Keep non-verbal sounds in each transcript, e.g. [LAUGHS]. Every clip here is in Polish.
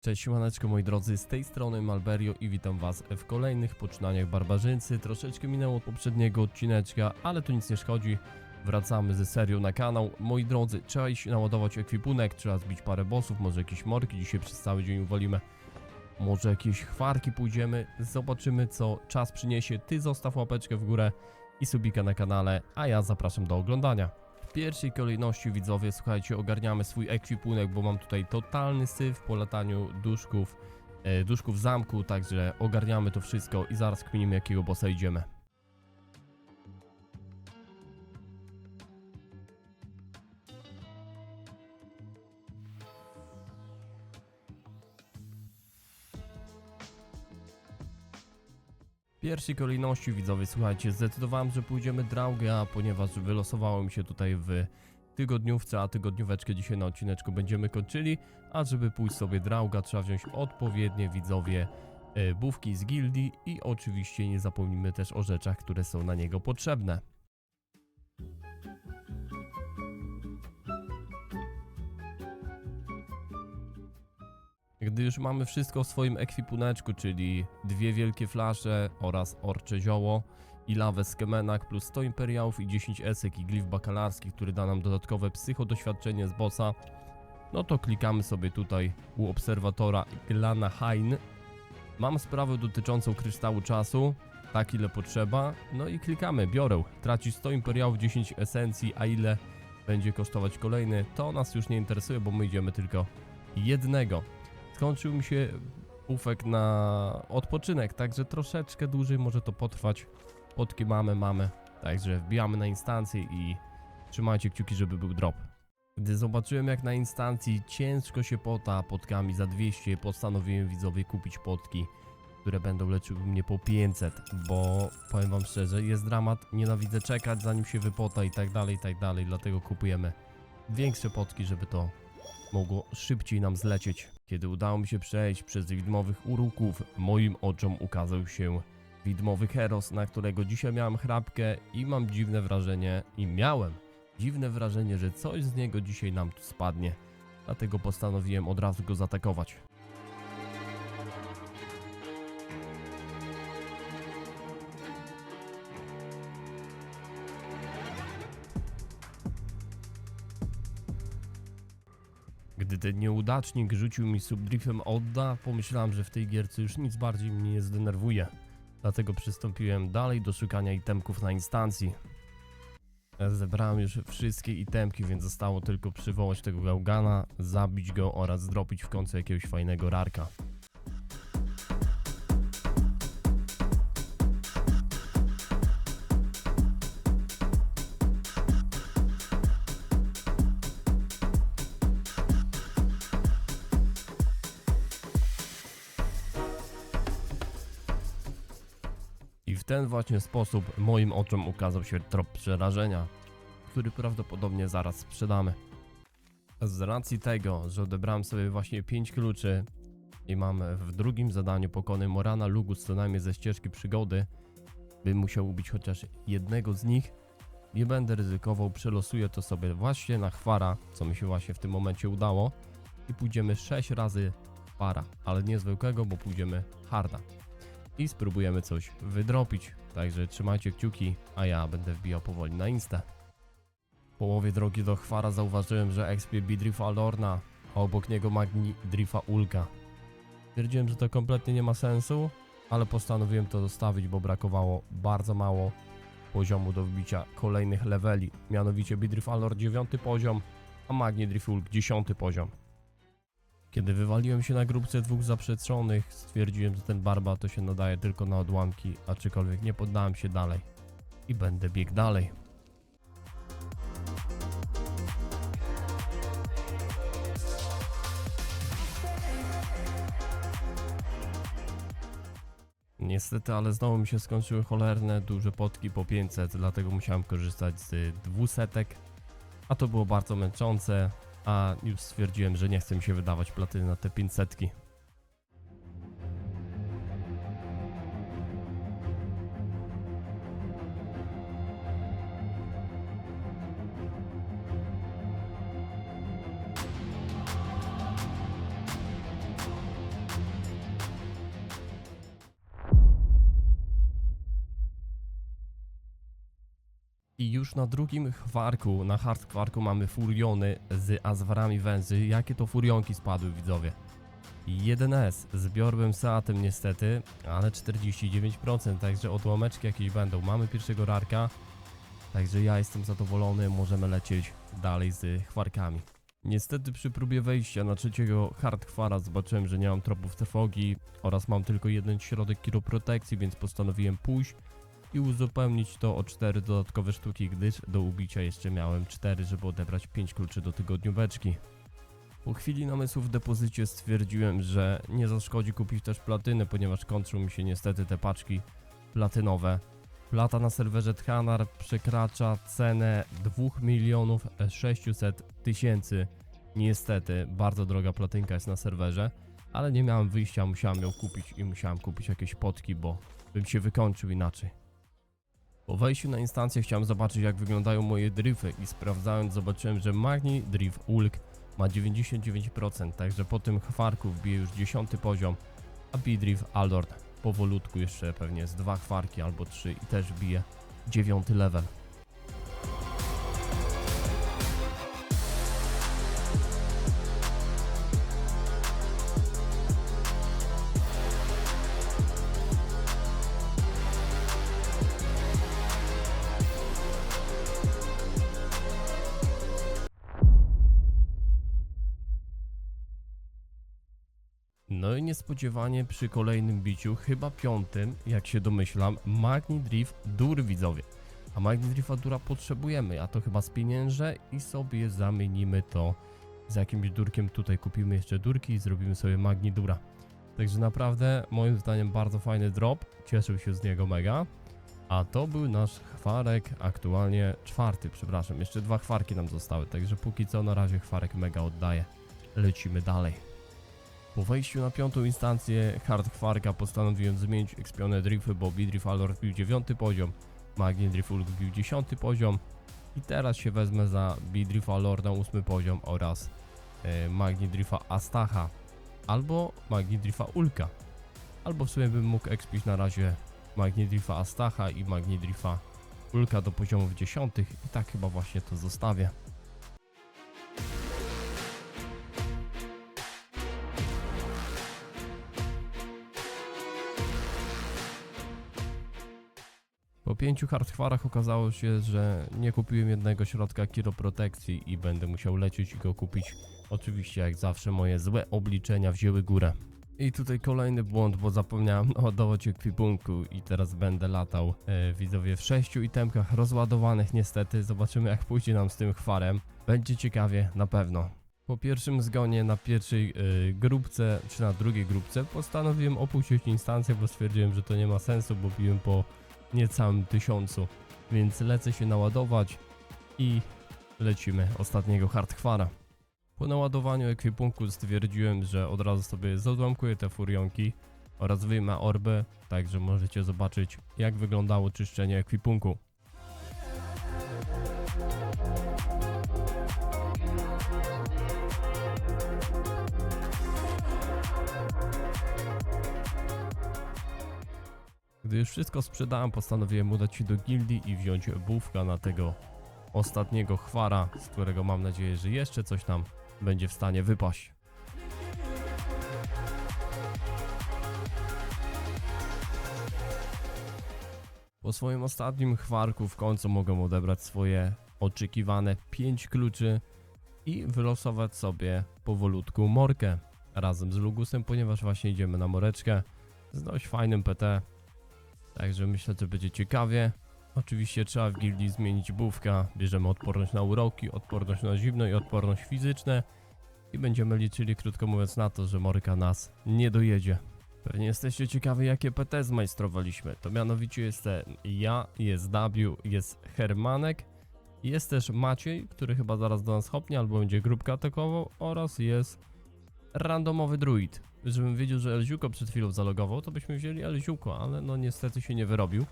Cześć siemaneczko moi drodzy, z tej strony Malberio i witam was w kolejnych poczynaniach barbarzyńcy. Troszeczkę minęło od poprzedniego odcineczka, ale to nic nie szkodzi. Wracamy ze serią na kanał. Moi drodzy, trzeba iść naładować ekwipunek, trzeba zbić parę bossów, może jakieś morki dzisiaj przez cały dzień uwalimy. Może jakieś chwarki pójdziemy, zobaczymy co czas przyniesie. Ty zostaw łapeczkę w górę i subika na kanale, a ja zapraszam do oglądania. W pierwszej kolejności widzowie, słuchajcie, ogarniamy swój ekwipunek, bo mam tutaj totalny syf po lataniu duszków, e, duszków zamku, także ogarniamy to wszystko i zaraz kminimy jakiego bossa idziemy. Pierwszej kolejności widzowie, słuchajcie, zdecydowałem, że pójdziemy Draugę, a ponieważ wylosowało mi się tutaj w tygodniówce, a tygodnióweczkę dzisiaj na odcineczku będziemy kończyli, a żeby pójść sobie Drauga trzeba wziąć odpowiednie widzowie e, bówki z gildii i oczywiście nie zapomnimy też o rzeczach, które są na niego potrzebne. Gdy już mamy wszystko w swoim ekwipuneczku, czyli dwie wielkie flasze oraz orcze zioło i lawę z kemenak plus 100 imperiałów i 10 esek i glif bakalarski, który da nam dodatkowe psycho doświadczenie z bossa, no to klikamy sobie tutaj u obserwatora Glana Hain. Mam sprawę dotyczącą kryształu czasu, tak ile potrzeba, no i klikamy, biorę. Tracisz 100 imperiałów, 10 esencji, a ile będzie kosztować kolejny, to nas już nie interesuje, bo my idziemy tylko jednego skończył mi się ufek na odpoczynek, także troszeczkę dłużej może to potrwać. Potki mamy, mamy, także wbijamy na instancję i trzymajcie kciuki, żeby był drop. Gdy zobaczyłem jak na instancji ciężko się pota potkami za 200, postanowiłem widzowie kupić potki, które będą leczyły mnie po 500, bo powiem wam szczerze, jest dramat, nienawidzę czekać zanim się wypota i tak dalej, i tak dalej, dlatego kupujemy większe potki, żeby to mogło szybciej nam zlecieć. Kiedy udało mi się przejść przez widmowych uruków, moim oczom ukazał się widmowy Heros, na którego dzisiaj miałem chrapkę i mam dziwne wrażenie, i miałem dziwne wrażenie, że coś z niego dzisiaj nam tu spadnie. Dlatego postanowiłem od razu go zaatakować. Gdy ten nieudacznik rzucił mi subdrifem odda, pomyślałem, że w tej gierce już nic bardziej mnie nie zdenerwuje. Dlatego przystąpiłem dalej do szukania itemków na instancji. Zebrałem już wszystkie itemki, więc zostało tylko przywołać tego gałgana, zabić go oraz zdropić w końcu jakiegoś fajnego rarka. Ten właśnie sposób moim oczom ukazał się trop przerażenia, który prawdopodobnie zaraz sprzedamy. Z racji tego, że odebrałem sobie właśnie 5 kluczy i mam w drugim zadaniu pokony Morana Lugus co najmniej ze ścieżki przygody, bym musiał ubić chociaż jednego z nich, nie będę ryzykował, przelosuję to sobie właśnie na chwara, co mi się właśnie w tym momencie udało i pójdziemy 6 razy para, ale nie zwykłego, bo pójdziemy harda i spróbujemy coś wydropić. Także trzymajcie kciuki, a ja będę wbijał powoli na Insta. W połowie drogi do Chwara zauważyłem, że expie Bidrifa Alorna, a obok niego Magni Drifa Ulka. Stwierdziłem, że to kompletnie nie ma sensu, ale postanowiłem to zostawić, bo brakowało bardzo mało poziomu do wbicia kolejnych leveli. Mianowicie Bidrif Alor 9 poziom, a Magni Drif Ulk 10 poziom. Kiedy wywaliłem się na grupce dwóch zaprzetrzonych, stwierdziłem, że ten barba to się nadaje tylko na odłamki, aczkolwiek nie poddałem się dalej. I będę biegł dalej. Niestety, ale znowu mi się skończyły cholerne duże potki po 500, dlatego musiałem korzystać z dwusetek, a to było bardzo męczące, a już stwierdziłem, że nie chcę mi się wydawać platyny na te 500. I już na drugim chwarku, na hard chwarku mamy furiony z azwarami węży. Jakie to furionki spadły widzowie? 1S, zbiorłem Seatem niestety, ale 49%, także odłameczki jakieś będą. Mamy pierwszego rarka, także ja jestem zadowolony, możemy lecieć dalej z chwarkami. Niestety przy próbie wejścia na trzeciego hardquara zobaczyłem, że nie mam tropów trwogi oraz mam tylko jeden środek kiroprotekcji, więc postanowiłem pójść i uzupełnić to o 4 dodatkowe sztuki, gdyż do ubicia jeszcze miałem 4, żeby odebrać 5 kluczy do tygodnióweczki. Po chwili namysłu w depozycie stwierdziłem, że nie zaszkodzi kupić też platyny, ponieważ kończą mi się niestety te paczki platynowe. Plata na serwerze Tchanar przekracza cenę 2 milionów 600 tysięcy. Niestety, bardzo droga platynka jest na serwerze, ale nie miałem wyjścia, musiałem ją kupić i musiałem kupić jakieś potki, bo bym się wykończył inaczej. Po wejściu na instancję chciałem zobaczyć jak wyglądają moje drify i sprawdzając zobaczyłem, że Magni Drift Ulk ma 99%, także po tym chwarku wbije już 10 poziom, a Bidrift Aldort powolutku jeszcze pewnie z dwa chwarki albo trzy i też bije 9 level. No i niespodziewanie przy kolejnym biciu, chyba piątym, jak się domyślam, Magni Drift Dur widzowie. A Magni Drifta Dura potrzebujemy, a to chyba spieniężę i sobie zamienimy to z jakimś durkiem. Tutaj kupimy jeszcze durki i zrobimy sobie Magni Dura. Także naprawdę moim zdaniem bardzo fajny drop, cieszył się z niego mega. A to był nasz chwarek, aktualnie czwarty, przepraszam, jeszcze dwa chwarki nam zostały, także póki co na razie chwarek mega oddaje. Lecimy dalej. Po wejściu na piątą instancję Hard Chwarka postanowiłem zmienić ekspione drifty, bo Bidrift Alor wbił 9 poziom, Magni Drift Ulk wbił 10 poziom i teraz się wezmę za Bidrift Alor na 8 poziom oraz e, Astacha albo Magni Ulka. Albo w sumie bym mógł ekspić na razie Magni Astacha i Magni Ulka do poziomów 10 i tak chyba właśnie to zostawię. Pięciu hardchwarach okazało się, że nie kupiłem jednego środka kiroprotekcji i będę musiał lecieć i go kupić. Oczywiście jak zawsze moje złe obliczenia wzięły górę. I tutaj kolejny błąd, bo zapomniałem naładować ekwipunku i teraz będę latał e, widzowie w sześciu itemkach rozładowanych niestety. Zobaczymy jak pójdzie nam z tym chwarem. Będzie ciekawie na pewno. Po pierwszym zgonie na pierwszej e, grupce, czy na drugiej grupce postanowiłem opuścić instancję, bo stwierdziłem, że to nie ma sensu, bo biłem po niecałym tysiącu, więc lecę się naładować i lecimy ostatniego hardchwara. Po naładowaniu ekwipunku stwierdziłem, że od razu sobie zadłamkuję te furionki oraz wyjmę orbę, także możecie zobaczyć jak wyglądało czyszczenie ekwipunku. Gdy już wszystko sprzedałem, postanowiłem udać się do gildii i wziąć bufka na tego ostatniego chwara, z którego mam nadzieję, że jeszcze coś tam będzie w stanie wypaść. Po swoim ostatnim chwarku w końcu mogę odebrać swoje oczekiwane 5 kluczy i wylosować sobie powolutku morkę razem z Lugusem, ponieważ właśnie idziemy na moreczkę z dość fajnym PT. Także myślę, że będzie ciekawie. Oczywiście trzeba w gildii zmienić bufka. Bierzemy odporność na uroki, odporność na zimno i odporność fizyczne. I będziemy liczyli, krótko mówiąc, na to, że Morka nas nie dojedzie. Pewnie jesteście ciekawi, jakie PT zmajstrowaliśmy. To mianowicie jestem ja, jest W, jest Hermanek, jest też Maciej, który chyba zaraz do nas hopnie, albo będzie grupkę atakował, oraz jest randomowy druid. Żebym wiedział, że Elziuko przed chwilą zalogował, to byśmy wzięli Elziuko, ale no niestety się nie wyrobił.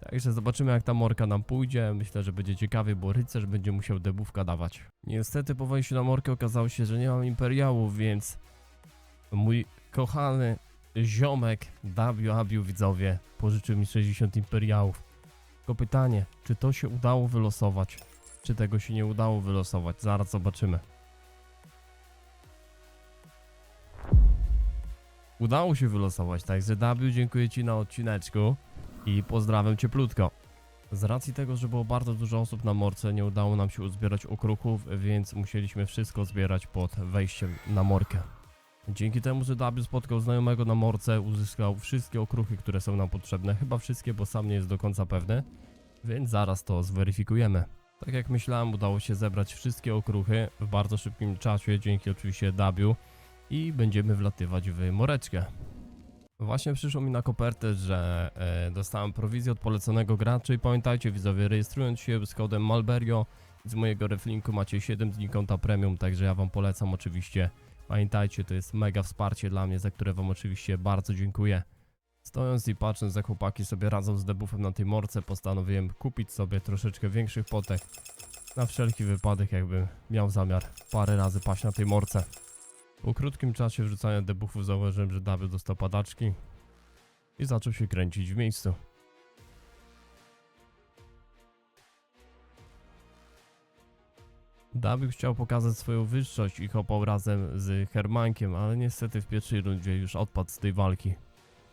Także zobaczymy jak ta morka nam pójdzie. Myślę, że będzie ciekawie, bo rycerz będzie musiał debówka dawać. Niestety po wejściu na morkę okazało się, że nie mam imperiałów, więc mój kochany ziomek W Abiu widzowie pożyczył mi 60 imperiałów. Tylko pytanie, czy to się udało wylosować? Czy tego się nie udało wylosować? Zaraz zobaczymy. Udało się wylosować, także W dziękuję Ci na odcineczku i pozdrawiam cieplutko. Z racji tego, że było bardzo dużo osób na morce, nie udało nam się uzbierać okruchów, więc musieliśmy wszystko zbierać pod wejściem na morkę. Dzięki temu, że W spotkał znajomego na morce, uzyskał wszystkie okruchy, które są nam potrzebne. Chyba wszystkie, bo sam nie jest do końca pewny, więc zaraz to zweryfikujemy. Tak jak myślałem, udało się zebrać wszystkie okruchy w bardzo szybkim czasie, dzięki oczywiście W i będziemy wlatywać w moreczkę. Właśnie przyszło mi na kopertę, że e, dostałem prowizję od poleconego gracza i pamiętajcie widzowie, rejestrując się z kodem Malberio z mojego reflinku macie 7 dni konta premium, także ja wam polecam oczywiście. Pamiętajcie, to jest mega wsparcie dla mnie, za które wam oczywiście bardzo dziękuję. Stojąc i patrząc jak chłopaki sobie radzą z debuffem na tej morce, postanowiłem kupić sobie troszeczkę większych potek. Na wszelki wypadek jakbym miał zamiar parę razy paść na tej morce. Po krótkim czasie wrzucania debuffów zauważyłem, że Dawy dostał padaczki i zaczął się kręcić w miejscu. Dawił chciał pokazać swoją wyższość i hopał razem z Hermankiem, ale niestety w pierwszej rundzie już odpadł z tej walki.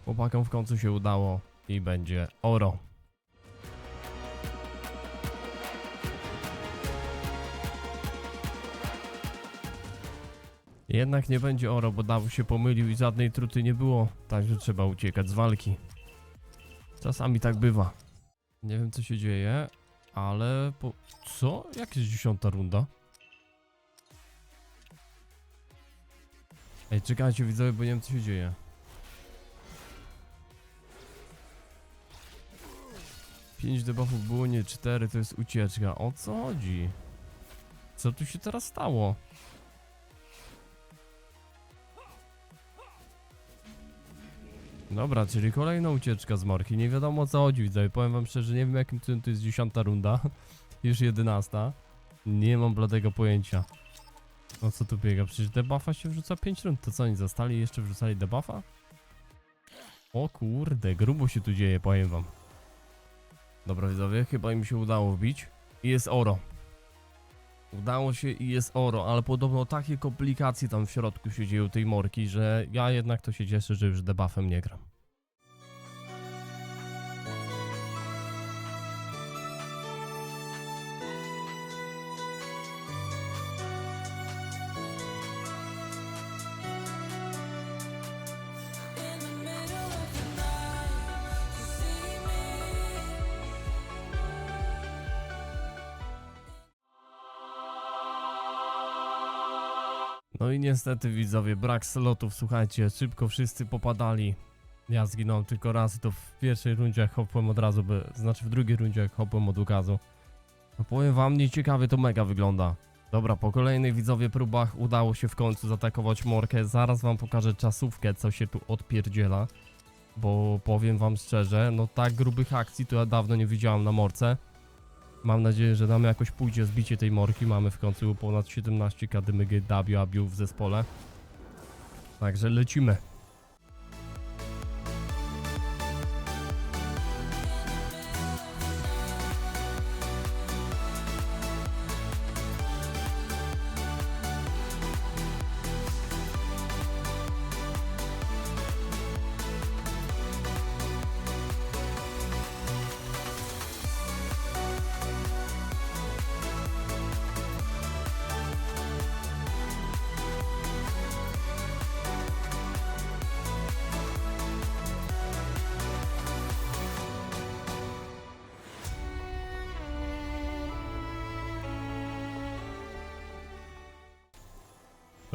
Chłopakom w końcu się udało i będzie oro. Jednak nie będzie oro, bo Dawu się pomylił i żadnej truty nie było, także trzeba uciekać z walki. Czasami tak bywa. Nie wiem co się dzieje, ale po... Co? Jak jest dziesiąta runda? Ej, czekajcie widzowie, bo nie wiem co się dzieje. Pięć debuffów było, nie cztery, to jest ucieczka. O co chodzi? Co tu się teraz stało? Dobra, czyli kolejna ucieczka z marki. Nie wiadomo o co chodzi, widzowie. Powiem wam szczerze, nie wiem jakim cudem to jest dziesiąta runda. [LAUGHS] Już jedenasta. Nie mam bladego pojęcia. O co tu biega? Przecież debuffa się wrzuca 5 rund. To co oni zostali i jeszcze wrzucali debuffa? O kurde, grubo się tu dzieje, powiem wam. Dobra widzowie, chyba im się udało wbić. I jest oro. Udało się i jest oro, ale podobno takie komplikacje tam w środku się dzieją tej morki, że ja jednak to się cieszę, że już debuffem nie gram. No i niestety widzowie, brak slotów, słuchajcie, szybko wszyscy popadali. Ja zginąłem tylko raz to w pierwszej rundzie jak hopłem od razu, by, znaczy w drugiej rundzie jak hopłem od ukazu. No powiem wam, nieciekawie to mega wygląda. Dobra, po kolejnych widzowie próbach udało się w końcu zaatakować morkę. Zaraz wam pokażę czasówkę, co się tu odpierdziela. Bo powiem wam szczerze, no tak grubych akcji to ja dawno nie widziałam na morce. Mam nadzieję, że nam jakoś pójdzie zbicie tej morki. Mamy w końcu ponad 17 kadymygy W w zespole. Także lecimy.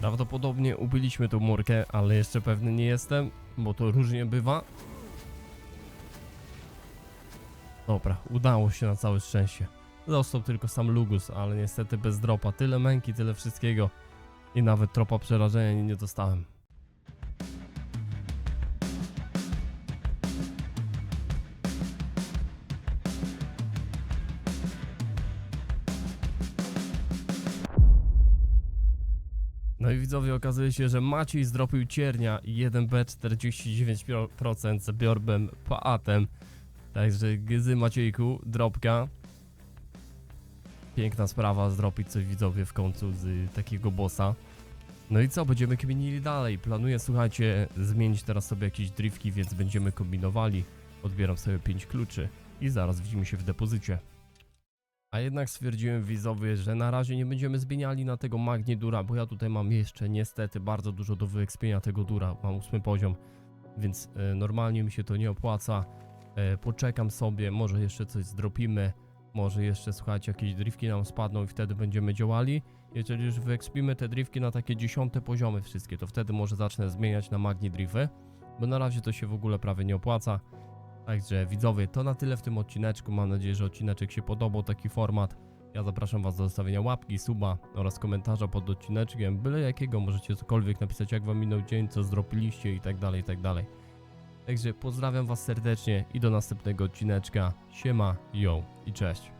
Prawdopodobnie ubyliśmy tą morkę, ale jeszcze pewny nie jestem, bo to różnie bywa. Dobra, udało się na całe szczęście. Został tylko sam Lugus, ale niestety bez dropa. Tyle męki, tyle wszystkiego. I nawet tropa przerażenia nie dostałem. No i widzowie, okazuje się, że Maciej zdropił ciernia i 1B 49% z biorbem Paatem. Także Gyzy Maciejku, dropka. Piękna sprawa zdropić coś widzowie w końcu z y, takiego bossa. No i co, będziemy kminili dalej. Planuję, słuchajcie, zmienić teraz sobie jakieś driftki, więc będziemy kombinowali. Odbieram sobie 5 kluczy i zaraz widzimy się w depozycie. A jednak stwierdziłem widzowie, że na razie nie będziemy zmieniali na tego Magnie Dura, bo ja tutaj mam jeszcze niestety bardzo dużo do wyekspienia tego Dura. Mam ósmy poziom, więc e, normalnie mi się to nie opłaca. E, poczekam sobie, może jeszcze coś zdropimy, może jeszcze słuchajcie, jakieś driftki nam spadną i wtedy będziemy działali. Jeżeli już wyekspimy te driftki na takie dziesiąte poziomy wszystkie, to wtedy może zacznę zmieniać na Magni Drifty, bo na razie to się w ogóle prawie nie opłaca. Także widzowie, to na tyle w tym odcineczku. Mam nadzieję, że odcineczek się podobał, taki format. Ja zapraszam Was do zostawienia łapki, suba oraz komentarza pod odcineczkiem. Byle jakiego możecie cokolwiek napisać, jak Wam minął dzień, co zdropiliście i tak dalej, i tak dalej. Także pozdrawiam Was serdecznie i do następnego odcineczka. Siema, yo i cześć.